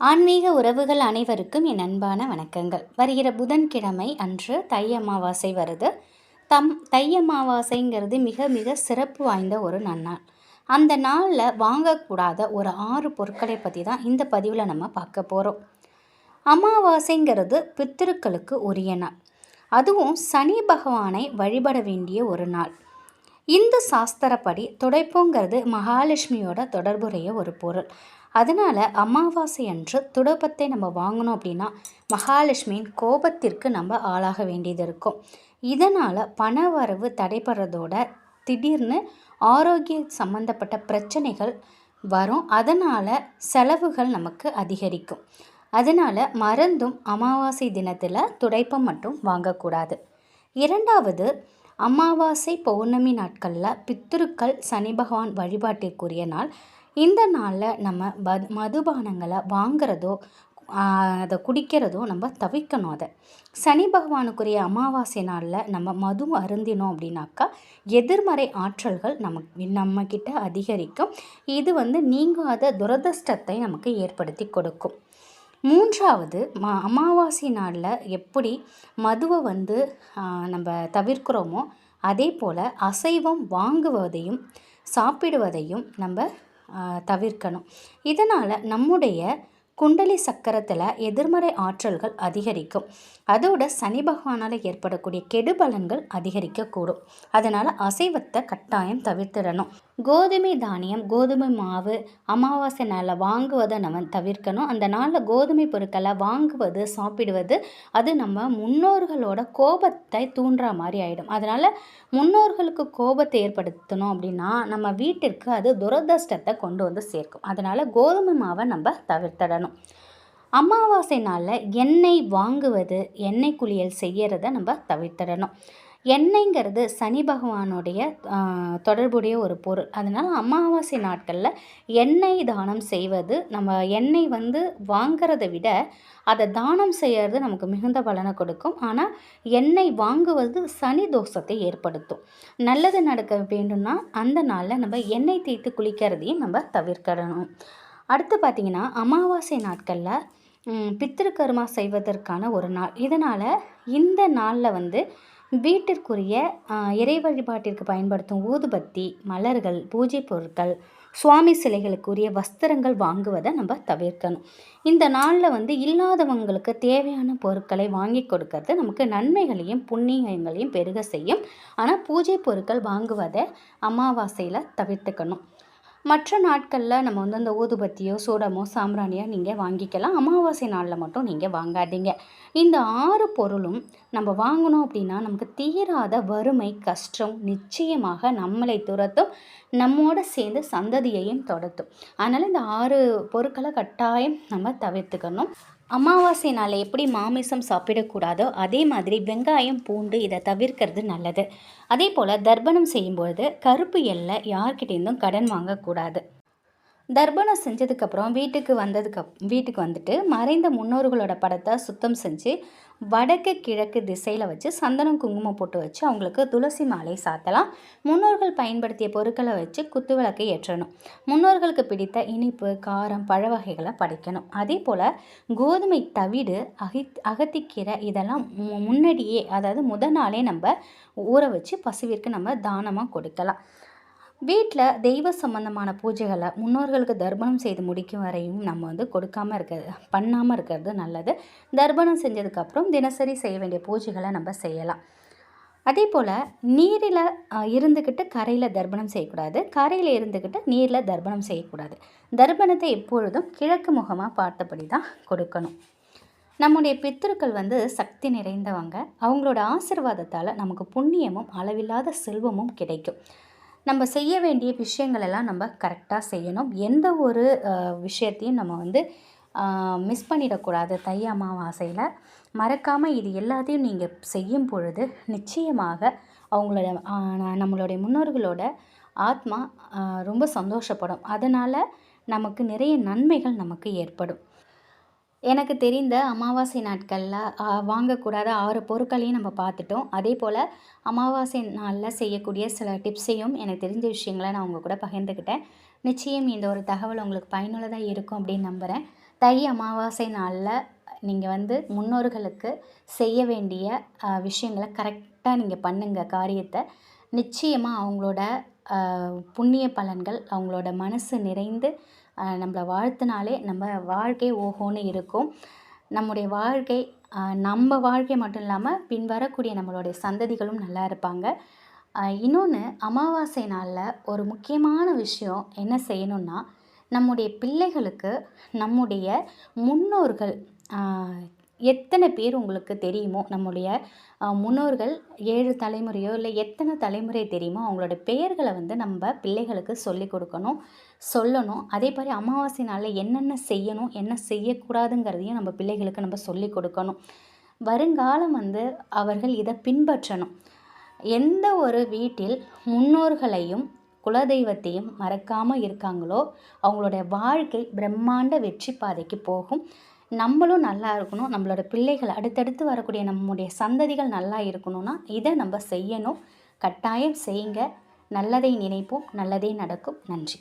ஆன்மீக உறவுகள் அனைவருக்கும் என் அன்பான வணக்கங்கள். வருகிற புதன்கிழமை அன்று தை அமாவாசை வருது. தம் தை அமாவாசைங்கிறது மிக மிக சிறப்பு வாய்ந்த ஒரு நன்னாள். அந்த நாளில் வாங்கக்கூடாத ஒரு ஆறு பொருட்களை பற்றி தான் இந்த பதிவில் நம்ம பார்க்க போகிறோம் அமாவாசைங்கிறது பித்திருக்களுக்கு உரிய நாள். அதுவும் சனி பகவானை வழிபட வேண்டிய ஒரு நாள். இந்து சாஸ்திரப்படி துடைப்போங்கிறது மகாலட்சுமியோட தொடர்புடைய ஒரு பொருள். அதனால் அமாவாசை அன்று துடைப்பத்தை நம்ம வாங்கணும் அப்படின்னா மகாலட்சுமியின் கோபத்திற்கு நம்ம ஆளாக வேண்டியது இருக்கும். இதனால் பண வரவு தடைபடுறதோட திடீர்னு ஆரோக்கிய சம்மந்தப்பட்ட பிரச்சனைகள் வரும். அதனால் செலவுகள் நமக்கு அதிகரிக்கும். அதனால் மறந்தும் அமாவாசை தினத்தில் துடைப்பம் மட்டும் வாங்கக்கூடாது. இரண்டாவது அமாவாசை பௌர்ணமி நாட்களில் பித்திருக்கள் சனி பகவான் வழிபாட்டிற்குரிய நாள். இந்த நாளில் நம்ம மது மதுபானங்களை வாங்கிறதோ அதை குடிக்கிறதோ நம்ம தவிர்க்கணும் அதை. சனி பகவானுக்குரிய அமாவாசை நாளில் நம்ம மது அருந்தினோம் அப்படின்னாக்கா எதிர்மறை ஆற்றல்கள் நமக்கு நம்மக்கிட்ட அதிகரிக்கும். இது வந்து நீங்காத துரதிர்ஷ்டத்தை நமக்கு ஏற்படுத்தி கொடுக்கும். மூன்றாவது ம அமாவாசை நாளில் எப்படி மதுவை வந்து நம்ம தவிர்க்கிறோமோ அதே போல் அசைவம் வாங்குவதையும் சாப்பிடுவதையும் நம்ம தவிர்க்கணும். இதனால் நம்முடைய குண்டலி சக்கரத்தில் எதிர்மறை ஆற்றல்கள் அதிகரிக்கும். அதோட சனி பகவானால் ஏற்படக்கூடிய கெடுபலன்கள் அதிகரிக்கக்கூடும். அதனால் அசைவத்தை கட்டாயம் தவிர்த்திடணும். கோதுமை தானியம் கோதுமை மாவு அமாவாசை நாளில் வாங்குவதை நம்ம தவிர்க்கணும். அந்த நாளில் கோதுமை பொருட்களை வாங்குவது சாப்பிடுவது அது நம்ம முன்னோர்களோட கோபத்தை தூண்டுற மாதிரி ஆகிடும் அதனால் முன்னோர்களுக்கு கோபத்தை ஏற்படுத்தணும் அப்படின்னா நம்ம வீட்டிற்கு அது துரதிருஷ்டத்தை கொண்டு வந்து சேர்க்கும். அதனால் கோதுமை மாவை நம்ம தவிர்த்திடணும். அமாவாசை நாளில் எண்ணெய் வாங்குவது எண்ணெய் குளியல் செய்கிறத நம்ம தவிர்த்திடணும். எண்ணெய்ங்கிறது சனி பகவானுடைய தொடர்புடைய ஒரு பொருள். அதனால் அமாவாசை நாட்களில் எண்ணெய் தானம் செய்வது நம்ம எண்ணெய் வந்து வாங்கிறத விட அதை தானம் செய்கிறது நமக்கு மிகுந்த பலனை கொடுக்கும். ஆனால் எண்ணெய் வாங்குவது சனி தோஷத்தை ஏற்படுத்தும். நல்லது நடக்க வேண்டும்னா அந்த நாளில் நம்ம எண்ணெய் தேய்த்து குளிக்கிறதையும் நம்ம தவிர்க்கணும். அடுத்து பார்த்திங்கன்னா அமாவாசை நாட்களில் பித்திருக்கர்மா செய்வதற்கான ஒரு நாள். இதனால் இந்த நாளில் வந்து வீட்டிற்குரிய இறை வழிபாட்டிற்கு பயன்படுத்தும் ஊதுபத்தி மலர்கள் பூஜை பொருட்கள் சுவாமி சிலைகளுக்குரிய வஸ்திரங்கள் வாங்குவதை நம்ம தவிர்க்கணும். இந்த நாளில் வந்து இல்லாதவங்களுக்கு தேவையான பொருட்களை வாங்கி கொடுக்கறது நமக்கு நன்மைகளையும் புண்ணியங்களையும் பெருக செய்யும். ஆனால் பூஜை பொருட்கள் வாங்குவதை அமாவாசையில் தவிர்த்துக்கணும். மற்ற நாட்களில் நம்ம வந்து அந்த ஊதுபத்தியோ சூடமோ சாம்பிராணியோ நீங்கள் வாங்கிக்கலாம். அமாவாசை நாளில் மட்டும் நீங்கள் வாங்காதீங்க. இந்த ஆறு பொருளும் நம்ம வாங்கணும் அப்படின்னா நமக்கு தீராத வறுமை கஷ்டம் நிச்சயமாக நம்மளை துரத்தும் நம்மோட சேர்ந்து சந்ததியையும் தொடர்த்தும் அதனால் இந்த ஆறு பொருட்களை கட்டாயம் நம்ம தவிர்த்துக்கணும். அமாவாசை நாளில் எப்படி மாமிசம் சாப்பிடக்கூடாதோ அதே மாதிரி வெங்காயம் பூண்டு இதை தவிர்க்கிறது நல்லது. அதே போல் தர்ப்பணம் செய்யும்பொழுது கருப்பு எல்லை யார்கிட்டேருந்தும் கடன் வாங்கக்கூடாது. தர்ப்பணம் செஞ்சதுக்கப்புறம் வீட்டுக்கு வந்ததுக்கு வீட்டுக்கு வந்துட்டு மறைந்த முன்னோர்களோட படத்தை சுத்தம் செஞ்சு வடக்கு கிழக்கு திசையில் வச்சு சந்தனம் குங்குமம் போட்டு வச்சு அவங்களுக்கு துளசி மாலை சாத்தலாம். முன்னோர்கள் பயன்படுத்திய பொருட்களை வச்சு குத்துவிளக்கு ஏற்றணும். முன்னோர்களுக்கு பிடித்த இனிப்பு காரம் பழ வகைகளை படைக்கணும். அதே போல் கோதுமை தவிடு அகி அகத்திக்கீரை இதெல்லாம் முன்னாடியே அதாவது முத நாளே நம்ம ஊற வச்சு பசுவிற்கு நம்ம தானமாக கொடுக்கலாம். வீட்டில் தெய்வ சம்பந்தமான பூஜைகளை முன்னோர்களுக்கு தர்ப்பணம் செய்து முடிக்கும் வரையும் நம்ம வந்து கொடுக்காமல் இருக்கிறது பண்ணாமல் இருக்கிறது நல்லது. தர்ப்பணம் செஞ்சதுக்கப்புறம் தினசரி செய்ய வேண்டிய பூஜைகளை நம்ம செய்யலாம். அதே போல் நீரில் இருந்துக்கிட்டு கரையில் தர்ப்பணம் செய்யக்கூடாது. கரையில் இருந்துக்கிட்டு நீரில் தர்ப்பணம் செய்யக்கூடாது. தர்ப்பணத்தை எப்பொழுதும் கிழக்கு முகமாக பார்த்தபடி தான் கொடுக்கணும். நம்முடைய பித்திருக்கள் வந்து சக்தி நிறைந்தவங்க. அவங்களோட ஆசிர்வாதத்தால் நமக்கு புண்ணியமும் அளவில்லாத செல்வமும் கிடைக்கும். நம்ம செய்ய வேண்டிய விஷயங்கள் எல்லாம் நம்ம கரெக்டாக செய்யணும். எந்த ஒரு விஷயத்தையும் நம்ம வந்து மிஸ் பண்ணிடக்கூடாது தை அமாவாசையில். மறக்காமல் இது எல்லாத்தையும் நீங்கள் செய்யும் பொழுது நிச்சயமாக அவங்களோட நம்மளுடைய முன்னோர்களோட ஆத்மா ரொம்ப சந்தோஷப்படும். அதனால் நமக்கு நிறைய நன்மைகள் நமக்கு ஏற்படும். எனக்கு தெரிந்த அமாவாசை நாட்களில் வாங்கக்கூடாத ஆறு பொருட்களையும் நம்ம பார்த்துட்டோம். அதே போல் அமாவாசை நாளில் செய்யக்கூடிய சில டிப்ஸையும் எனக்கு தெரிஞ்ச விஷயங்களை நான் உங்கள் கூட பகிர்ந்துக்கிட்டேன். நிச்சயம் இந்த ஒரு தகவல் உங்களுக்கு பயனுள்ளதாக இருக்கும் அப்படின்னு நம்புகிறேன் தை அமாவாசை நாளில் நீங்கள் வந்து முன்னோர்களுக்கு செய்ய வேண்டிய விஷயங்களை கரெக்டாக நீங்கள் பண்ணுங்கள் காரியத்தை. நிச்சயமாக அவங்களோட புண்ணிய பலன்கள் அவங்களோட மனசு நிறைந்து நம்மளை வாழ்த்தினாலே நம்ம வாழ்க்கை ஓஹோன்னு இருக்கும். நம்முடைய வாழ்க்கை நம்ம வாழ்க்கை மட்டும் இல்லாமல் பின் வரக்கூடிய நம்மளுடைய சந்ததிகளும் நல்லா இருப்பாங்க. இன்னொன்று அமாவாசை நாளில் ஒரு முக்கியமான விஷயம் என்ன செய்யணும்னா நம்முடைய பிள்ளைகளுக்கு நம்முடைய முன்னோர்கள் எத்தனை பேர் உங்களுக்கு தெரியுமோ நம்முடைய முன்னோர்கள் ஏழு தலைமுறையோ இல்லை எத்தனை தலைமுறை தெரியுமோ அவங்களோட பெயர்களை வந்து நம்ம பிள்ளைகளுக்கு சொல்லி கொடுக்கணும் சொல்லணும். அதே மாதிரி அமாவாசை நாளில் என்னென்ன செய்யணும் என்ன செய்யக்கூடாதுங்கிறதையும் நம்ம பிள்ளைகளுக்கு நம்ம சொல்லி கொடுக்கணும். வருங்காலம் வந்து அவர்கள் இதை பின்பற்றணும். எந்த ஒரு வீட்டில் முன்னோர்களையும் குலதெய்வத்தையும் மறக்காமல் இருக்காங்களோ அவங்களுடைய வாழ்க்கை பிரம்மாண்ட வெற்றி பாதைக்கு போகும். நம்மளும் நல்லா இருக்கணும். நம்மளோட பிள்ளைகள் அடுத்தடுத்து வரக்கூடிய நம்முடைய சந்ததிகள் நல்லா இருக்கணும்னா இதை நம்ம செய்யணும். கட்டாயம் செய்யுங்க. நல்லதை நினைப்போம். நல்லதே நடக்கும். நன்றி.